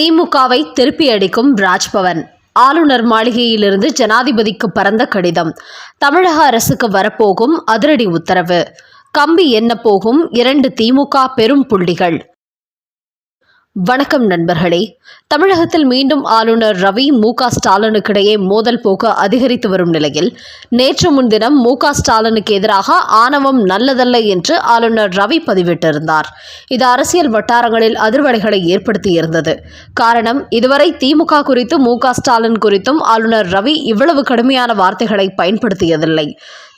திமுகவை திருப்பி அடிக்கும் ராஜ்பவன். ஆளுநர் மாளிகையிலிருந்து ஜனாதிபதிக்கு பறந்த கடிதம். தமிழக அரசுக்கு வரப்போகும் அதிரடி உத்தரவு. கம்பி என்ன போகும் இரண்டு திமுக பெரும் புள்ளிகள். வணக்கம் நண்பர்களே. தமிழகத்தில் மீண்டும் ஆளுநர் ரவி மு க ஸ்டாலினுக்கிடையே மோதல் போக்கு அதிகரித்து வரும் நிலையில் நேற்று முன்தினம் மு க ஸ்டாலினுக்கு எதிராக ஆணவம் நல்லதல்ல என்று ஆளுநர் ரவி பதிவிட்டிருந்தார். இது அரசியல் வட்டாரங்களில் அதிர்வலைகளை ஏற்படுத்தியிருந்தது. காரணம் இதுவரை திமுக குறித்து மு க ஸ்டாலின் குறித்தும் ஆளுநர் ரவி இவ்வளவு கடுமையான வார்த்தைகளை பயன்படுத்தியதில்லை.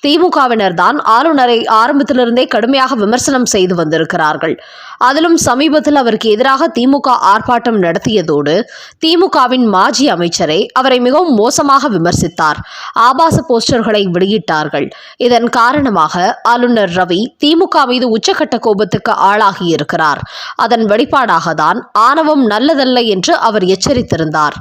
திமுகவினர் தான் ஆளுநரை ஆரம்பத்திலிருந்தே கடுமையாக விமர்சனம் செய்து வந்திருக்கிறார்கள். அதிலும் சமீபத்தில் அவருக்கு எதிராக திமுக ஆர்ப்பாட்டம் நடத்தியதோடு திமுகவின் மாஜி அமைச்சரை அவரை மிகவும் மோசமாக விமர்சித்தார். ஆபாச போஸ்டர்களை வெளியிட்டார்கள். இதன் காரணமாக ஆளுநர் ரவி திமுக மீது உச்சக்கட்ட கோபத்துக்கு ஆளாகியிருக்கிறார். அதன் வெளிப்பாடாக தான் ஆணவம் நல்லதல்ல என்று அவர் எச்சரித்திருந்தார்.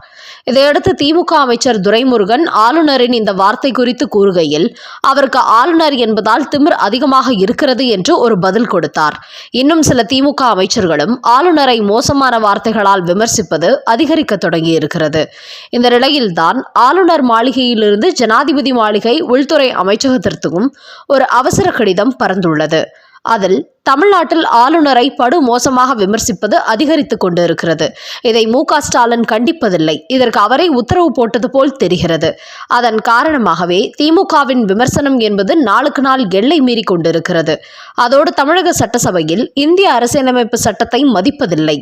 இதையடுத்து திமுக அமைச்சர் துரைமுருகன் ஆளுநரின் இந்த வார்த்தை குறித்து கூறுகையில் அவருக்கு ஆளுநர் என்பதால் திமிர் அதிகமாக இருக்கிறது என்று ஒரு பதில் கொடுத்தார். இன்னும் சில திமுக அமைச்சர்களும் ஆளுநரை மோசமான வார்த்தைகளால் விமர்சிப்பது அதிகரிக்க தொடங்கியிருக்கிறது. இந்த நிலையில்தான் ஆளுநர் மாளிகையிலிருந்து ஜனாதிபதி மாளிகை உள்துறை அமைச்சகத்திற்கும் ஒரு அவசர கடிதம் பறந்துள்ளது. அதில் தமிழ்நாட்டில் ஆளுநரை படுமோசமாக விமர்சிப்பது அதிகரித்து கொண்டிருக்கிறது. இதை மு ஸ்டாலின் கண்டிப்பதில்லை. இதற்கு அவரே உத்தரவு போட்டது போல் தெரிகிறது. அதன் காரணமாகவே திமுகவின் விமர்சனம் என்பது நாளுக்கு நாள் எல்லை மீறி கொண்டிருக்கிறது. அதோடு தமிழக சட்டசபையில் இந்திய அரசியலமைப்பு சட்டத்தை மதிப்பதில்லை.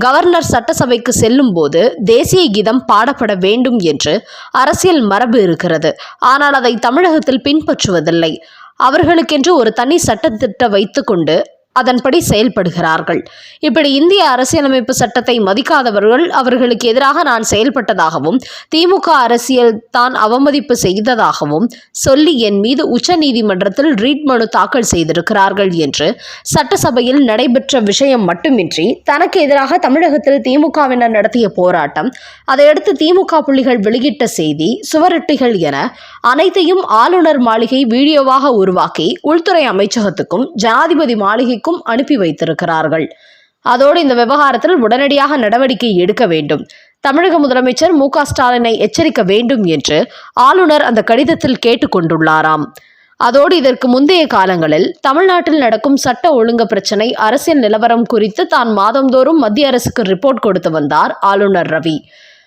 கவர்னர் சட்டசபைக்கு செல்லும் போது தேசிய கீதம் பாடப்பட வேண்டும் என்று அரசியல் மரபு இருக்கிறது. ஆனால் அதை தமிழகத்தில் பின்பற்றுவதில்லை. அவர்களுக்கென்று ஒரு தனி சட்டத்திட்ட வைத்துக்கொண்டு அதன்படி செயல்படுகிறார்கள். இப்படி இந்திய அரசியலமைப்பு சட்டத்தை மதிக்காதவர்கள் அவர்களுக்கு எதிராக நான் செயல்பட்டதாகவும் திமுக அரசியல் தான் அவமதிப்பு செய்ததாகவும் சொல்லி என் மீது உச்சநீதிமன்றத்தில் ரீட் மனு தாக்கல் செய்திருக்கிறார்கள் என்று சட்டசபையில் நடைபெற்ற விஷயம் மட்டுமின்றி தனக்கு எதிராக தமிழகத்தில் திமுகவினர் நடத்திய போராட்டம் அதையடுத்து திமுக புள்ளிகள் வெளியிட்ட செய்தி சுவரொட்டிகள் என அனைத்தையும் ஆளுநர் மாளிகை வீடியோவாக உருவாக்கி உள்துறை அமைச்சகத்துக்கும் ஜனாதிபதி மாளிகைக்கும் அனுப்பி வைத்திருக்கிறார்கள். அதோடு இந்த விவகாரத்தில் உடனடியாக நடவடிக்கை எடுக்க வேண்டும். தமிழக முதலமைச்சர் மு ஸ்டாலினை எச்சரிக்க வேண்டும் என்று ஆளுநர் அந்த கடிதத்தில் கேட்டுக்கொண்டுள்ளாராம் அதோடு இதற்கு முந்தைய காலங்களில் தமிழ்நாட்டில் நடக்கும் சட்ட ஒழுங்கு பிரச்சினை அரசியல் நிலவரம் குறித்து தான் மாதந்தோறும் மத்திய அரசுக்கு ரிப்போர்ட் கொடுத்து வந்தார் ஆளுநர் ரவி.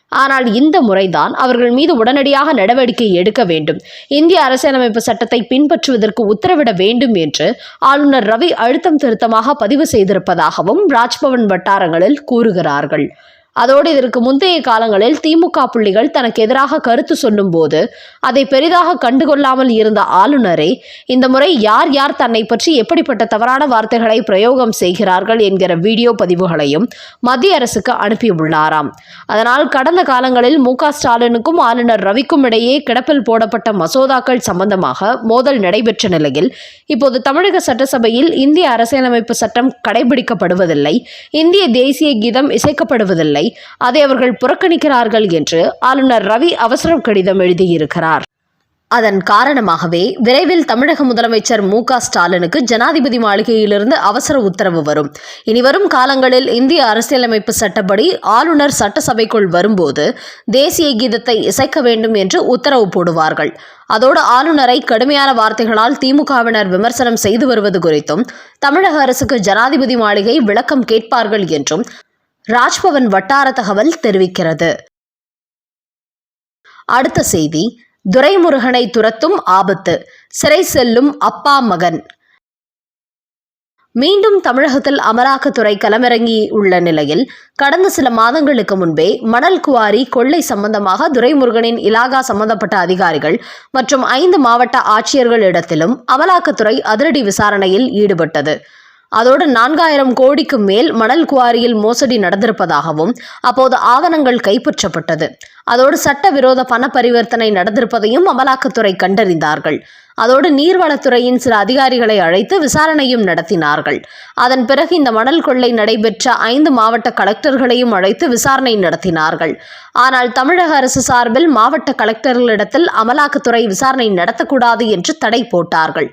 ஆனால் இந்த முறைதான் அவர்கள் மீது உடனடியாக நடவடிக்கை எடுக்க வேண்டும். இந்திய அரசியலமைப்பு சட்டத்தை பின்பற்றுவதற்கு உத்தரவிட வேண்டும் என்று ஆளுநர் ரவி அழுத்தம் திருத்தமாக பதிவு செய்திருப்பதாகவும் ராஜ்பவன் வட்டாரங்களில் கூறுகிறார்கள். அதோடு இதற்கு முந்தைய காலங்களில் திமுக புள்ளிகள் தனக்கு எதிராக கருத்து சொல்லும்போது அதை பெரிதாக கண்டுகொள்ளாமல் இருந்த ஆளுநரை இந்த முறை யார் யார் தன்னை பற்றி எப்படிப்பட்ட தவறான வார்த்தைகளை பிரயோகம் செய்கிறார்கள் என்கிற வீடியோ பதிவுகளையும் மத்திய அரசுக்கு அனுப்பியுள்ளாராம். அதனால் கடந்த காலங்களில் மு ஸ்டாலினுக்கும் ஆளுநர் ரவிக்கும் இடையே கிடப்பில் போடப்பட்ட மசோதாக்கள் சம்பந்தமாக மோதல் நடைபெற்ற நிலையில் இப்போது தமிழக சட்டசபையில் இந்திய அரசியலமைப்பு சட்டம் கடைபிடிக்கப்படுவதில்லை இந்திய தேசிய கீதம் இசைக்கப்படுவதில்லை. இல்லை அதை அவர்கள் புறக்கணிக்கிறார்கள் என்று ஆளுநர் ரவி அவசர கடிதம் எழுதியிருக்கிறார். அதன் காரணமாகவே விரைவில் தமிழக முதலமைச்சர் மு க ஸ்டாலினுக்கு ஜனாதிபதி மாளிகையிலிருந்து அவசர உத்தரவு வரும். இனிவரும் காலங்களில் இந்திய அரசியலமைப்பு சட்டப்படி ஆளுநர் சட்டசபைக்குள் வரும்போது தேசிய கீதத்தை இசைக்க வேண்டும் என்று உத்தரவு போடுவார்கள். அதோடு ஆளுநரை கடுமையான வார்த்தைகளால் திமுகவினர் விமர்சனம் செய்து வருவது குறித்தும் தமிழக அரசுக்கு ஜனாதிபதி மாளிகை விளக்கம் கேட்பார்கள் என்றும் ராஜ்பவன் வட்டார தகவல் தெரிவிக்கிறது. அடுத்த செய்தி துரைமுருகனை துரத்தும் ஆபத்து சிறை செல்லும் அப்பா மகன். மீண்டும் தமிழகத்தில் அமலாக்கத்துறை களமிறங்கி உள்ள நிலையில் கடந்த சில மாதங்களுக்கு முன்பே மணல் குவாரி கொள்ளை சம்பந்தமாக துரைமுருகனின் இலாகா சம்பந்தப்பட்ட அதிகாரிகள் மற்றும் ஐந்து மாவட்ட ஆட்சியர்களிடத்திலும் அமலாக்கத்துறை அதிரடி விசாரணையில் ஈடுபட்டது. அதோடு நான்காயிரம் கோடிக்கு மேல் மணல் குவாரியில் மோசடி நடந்திருப்பதாகவும் அப்போது ஆவணங்கள் கைப்பற்றப்பட்டது. அதோடு சட்டவிரோத பண பரிவர்த்தனை நடந்திருப்பதையும் அமலாக்கத்துறை கண்டறிந்தார்கள். அதோடு நீர்வளத்துறையின் சில அதிகாரிகளை அழைத்து விசாரணையும் நடத்தினார்கள். அதன் பிறகு இந்த மணல் கொள்ளை நடைபெற்ற ஐந்து மாவட்ட கலெக்டர்களையும் அழைத்து விசாரணை நடத்தினார்கள். ஆனால் தமிழக அரசு சார்பில் மாவட்ட கலெக்டர்களிடத்தில் அமலாக்கத்துறை விசாரணை நடத்தக்கூடாது என்று தடை போட்டார்கள்.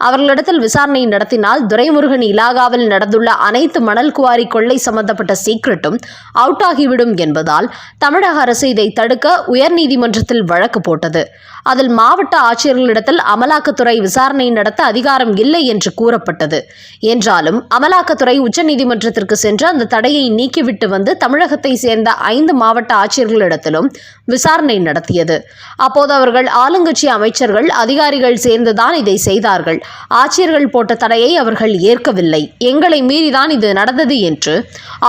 அவர்களிடத்தில் விசாரணை நடத்தினால் துரைமுருகன் இலாகாவில் நடந்துள்ள அனைத்து மணல் குவாரி கொள்ளை சம்பந்தப்பட்ட சீக்ரெட்டும் அவுட் ஆகிவிடும் என்பதால் தமிழக அரசு இதை தடுக்க உயர்நீதிமன்றத்தில் வழக்கு போட்டது. அதில் மாவட்ட ஆட்சியர்களிடத்தில் அமலாக்கத்துறை விசாரணை நடத்த அதிகாரம் இல்லை என்று கூறப்பட்டது. என்றாலும் அமலாக்கத்துறை உச்சநீதிமன்றத்திற்கு சென்று அந்த தடையை நீக்கிவிட்டு வந்து தமிழகத்தை சேர்ந்த ஐந்து மாவட்ட ஆட்சியர்களிடத்திலும் விசாரணை நடத்தியது. அப்போது அவர்கள் ஆளுங்கட்சி அமைச்சர்கள் அதிகாரிகள் சேர்ந்துதான் இதை செய்தார்கள். ஆட்சியர்கள் போட்ட தடையை அவர்கள் ஏற்கவில்லை. எங்களை மீறிதான் இது நடந்தது என்று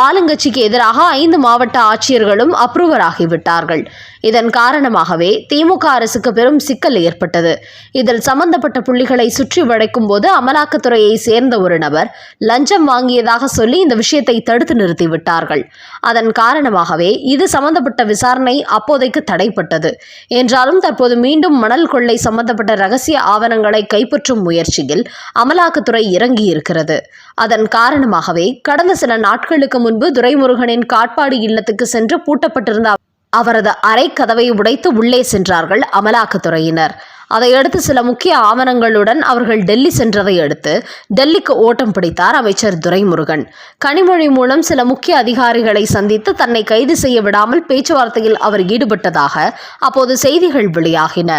ஆளுங்கட்சிக்கு எதிராக ஐந்து மாவட்ட ஆட்சியர்களும் அப்ரூவர் ஆகிவிட்டார்கள் இதன் காரணமாகவே திமுக அரசுக்கு பெரும் சிக்கல் ஏற்பட்டது. இதில் சம்பந்தப்பட்ட புள்ளிகளை சுற்றி வளைக்கும் போது அமலாக்கத்துறையை சேர்ந்த ஒரு நபர் லஞ்சம் வாங்கியதாக சொல்லி இந்த விஷயத்தை தடுத்து நிறுத்திவிட்டார்கள். அதன் காரணமாகவே இது சம்பந்தப்பட்ட விசாரணை அப்போதைக்கு தடைப்பட்டது. என்றாலும் தற்போது மீண்டும் மணல் கொள்ளை சம்பந்தப்பட்ட ரகசிய ஆவணங்களை கைப்பற்றும் முயற்சியில் அமலாக்கத்துறை இறங்கியிருக்கிறது. அதன் காரணமாகவே கடந்த சில நாட்களுக்கு முன்பு துரைமுருகனின் காட்பாடு இல்லத்துக்கு சென்று பூட்டப்பட்டிருந்த அவரது அறை கதவை உடைத்து உள்ளே சென்றார்கள் அமலாக்கத்துறையினர். அதையடுத்து சில முக்கிய ஆவணங்களுடன் அவர்கள் டெல்லி சென்றதை அடுத்து டெல்லிக்கு ஓட்டம் பிடித்தார் அமைச்சர் துரைமுருகன். கனிமொழி மூலம் சில முக்கிய அதிகாரிகளை சந்தித்து தன்னை கைது செய்ய விடாமல் பேச்சுவார்த்தையில் அவர் ஈடுபட்டதாக அப்போது செய்திகள் வெளியாகின.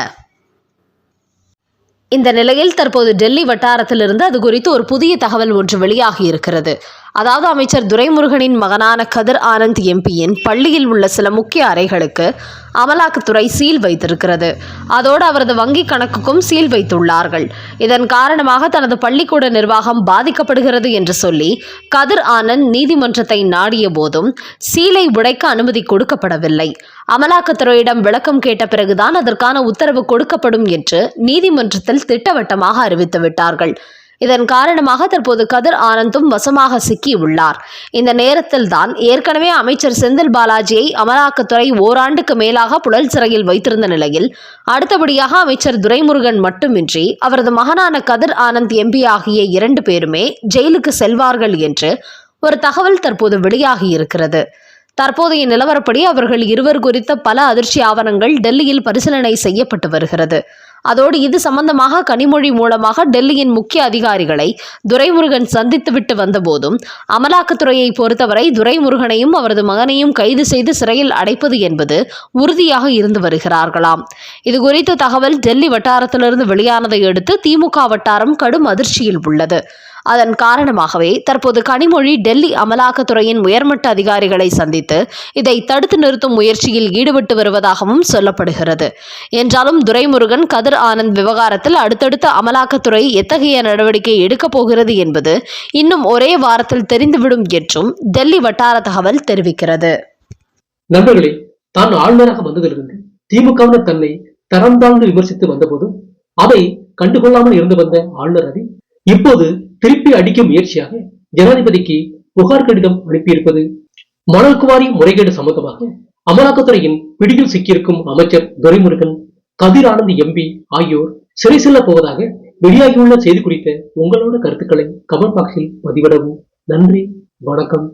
இந்த நிலையில் தற்போது டெல்லி வட்டாரத்திலிருந்து அது குறித்து ஒரு புதிய தகவல் ஒன்று வெளியாகி இருக்கிறது. அதாவது அமைச்சர் துரைமுருகனின் மகனான கதிர் ஆனந்த் எம்பியின் பள்ளியில் உள்ள சில முக்கிய அறைகளுக்கு அமலாக்கத்துறை சீல் வைத்திருக்கிறது. அதோடு அவரது வங்கி கணக்குக்கும் சீல் வைத்துள்ளார்கள். இதன் காரணமாக தனது பள்ளிக்கூட நிர்வாகம் பாதிக்கப்படுகிறது என்று சொல்லி கதிர் ஆனந்த் நீதிமன்றத்தை நாடிய போதும் சீலை உடைக்க அனுமதி கொடுக்கப்படவில்லை. அமலாக்கத்துறையிடம் விளக்கம் கேட்ட பிறகுதான் அதற்கான உத்தரவு கொடுக்கப்படும் என்று நீதிமன்றத்தில் திட்டவட்டமாக அறிவித்து விட்டார்கள் இதன் காரணமாக தற்போது கதிர் ஆனந்தும் வசமாக சிக்கியுள்ளார் இந்த நேரத்தில் தான் ஏற்கனவே அமைச்சர் செந்தில் பாலாஜியை அமலாக்கத்துறை ஓராண்டுக்கு மேலாக புழல் சிறையில் வைத்திருந்த நிலையில் அடுத்தபடியாக அமைச்சர் துரைமுருகன் மட்டுமின்றி அவரது மகனான கதிர் ஆனந்த் எம்பி ஆகிய இரண்டு பேருமே ஜெயிலுக்கு செல்வார்கள் என்று ஒரு தகவல் தற்போது வெளியாகி இருக்கிறது. தற்போதைய நிலவரப்படி அவர்கள் இருவர் குறித்த பல அதிர்ச்சி ஆவணங்கள் டெல்லியில் பரிசீலனை செய்யப்பட்டு வருகிறது. அதோடு இது சம்பந்தமாக கனிமொழி மூலமாக டெல்லியின் முக்கிய அதிகாரிகளை துரைமுருகன் சந்தித்துவிட்டு வந்தபோதும் அமலாக்கத்துறையை பொறுத்தவரை துரைமுருகனையும் அவரது மகனையும் கைது செய்து சிறையில் அடைப்பது என்பது உறுதியாக இருந்து வருகிறார்களாம். இது குறித்த தகவல் டெல்லி வட்டாரத்திலிருந்து வெளியானதை அடுத்து திமுக வட்டாரம் கடும் அதிர்ச்சியில் உள்ளது. அதன் காரணமாகவே தற்போது கனிமொழி டெல்லி அமலாக்கத்துறையின் உயர்மட்ட அதிகாரிகளை சந்தித்து இதை தடுத்து நிறுத்தும் முயற்சியில் ஈடுபட்டு வருவதாகவும் சொல்லப்படுகிறது. என்றாலும் துரைமுருகன் கதிர் ஆனந்த் விவகாரத்தில் அடுத்தடுத்த அமலாக்கத்துறை எத்தகைய நடவடிக்கை எடுக்கப் போகிறது என்பது இன்னும் ஒரே வாரத்தில் தெரிந்துவிடும் என்றும் டெல்லி வட்டார தகவல் தெரிவிக்கிறது. நண்பர்களே தான் ஆளுநராக வந்ததிலிருந்து திமுகவினர் தன்னை தரம் தாழ்ந்து விமர்சித்து வந்தபோது அதை கண்டுகொள்ளாமல் இருந்து வந்த ஆளுநர் ரவி இப்போது திருப்பி அடிக்கும் முயற்சியாக ஜனாதிபதிக்கு புகார் கடிதம் அனுப்பியிருப்பது மணல்குவாரி முறைகேடு சம்பந்தமாக அமலாக்கத்துறையின் பிடியில் சிக்கியிருக்கும் அமைச்சர் துரைமுருகன் கதிர் ஆனந்த் எம்பி ஆகியோர் சிறை செல்ல போவதாக வெளியாகியுள்ள செய்தி குறித்த உங்களோட கருத்துக்களை கமெண்ட் பாக்ஸில் பதிவிடவும். நன்றி வணக்கம்.